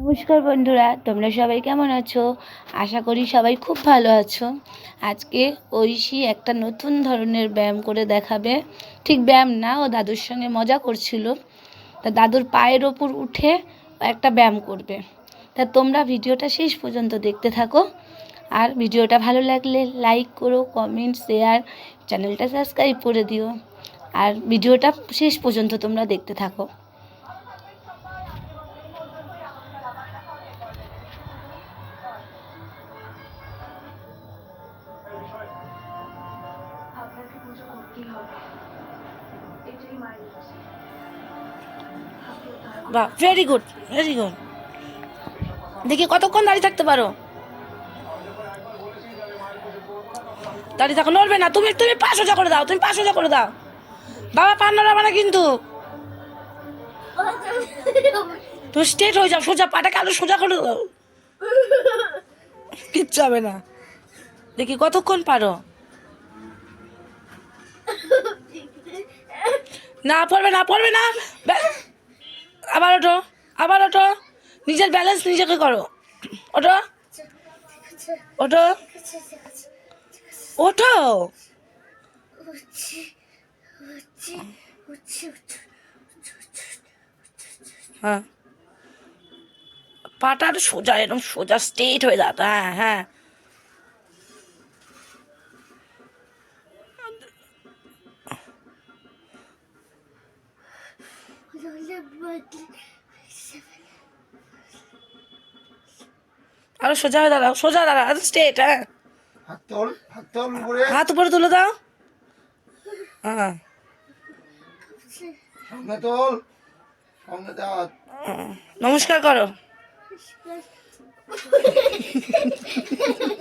নমস্কার বন্ধুরা, তোমরা সবাই কেমন আছো? আশা করি সবাই খুব ভালো আছো। আজকে ঐশী একটা নতুন ধরনের ব্যায়াম করে দেখাবে। ঠিক ব্যায়াম না, ও দাদুর সঙ্গে মজা করছিল। তা দাদুর পায়ের ওপর উঠে একটা ব্যায়াম করবে। তা তোমরা ভিডিওটা শেষ পর্যন্ত দেখতে থাকো। আর ভিডিওটা ভালো লাগলে লাইক করো, কমেন্ট, শেয়ার, চ্যানেলটা সাবস্ক্রাইব করে দিও। আর ভিডিওটা শেষ পর্যন্ত তোমরা দেখতে থাকো। বাহ ভেরি গুড ভেরি গুড দেখি কতক্ষণ দাঁড়িয়ে থাকতে পারো? দাঁড়িয়ে থাকো, নড়বে না, তুমি তুমি পা সোজা করে দাও, তুমি পাঁচ সোজা করে দাও। বাবা, পা নড়াবে না কিন্তু। তুমি স্ট্রেট হয়ে যাও, সোজা পাটাকে আরও সোজা করে দাও। কিচ্ছু হবে না। দেখি কতক্ষণ পারো? না, পড়বে না পড়বে না। আবার ওঠো আবার ওঠো। নিজের ব্যালেন্স নিজেকে করো। ওঠো। ওঠো। ওঠো। হ্যাঁ। পাটা সোজা এরকম সোজা স্ট্রেট হয়ে যাতো হ্যাঁ হ্যাঁ। আরও সোজা হয়ে দাঁড়াও সোজা দাঁড়াও স্ট্রেট হ্যাঁ। হাত তোল হাত উপরে তুলে দাও। হ্যাঁ। নমস্কার করো।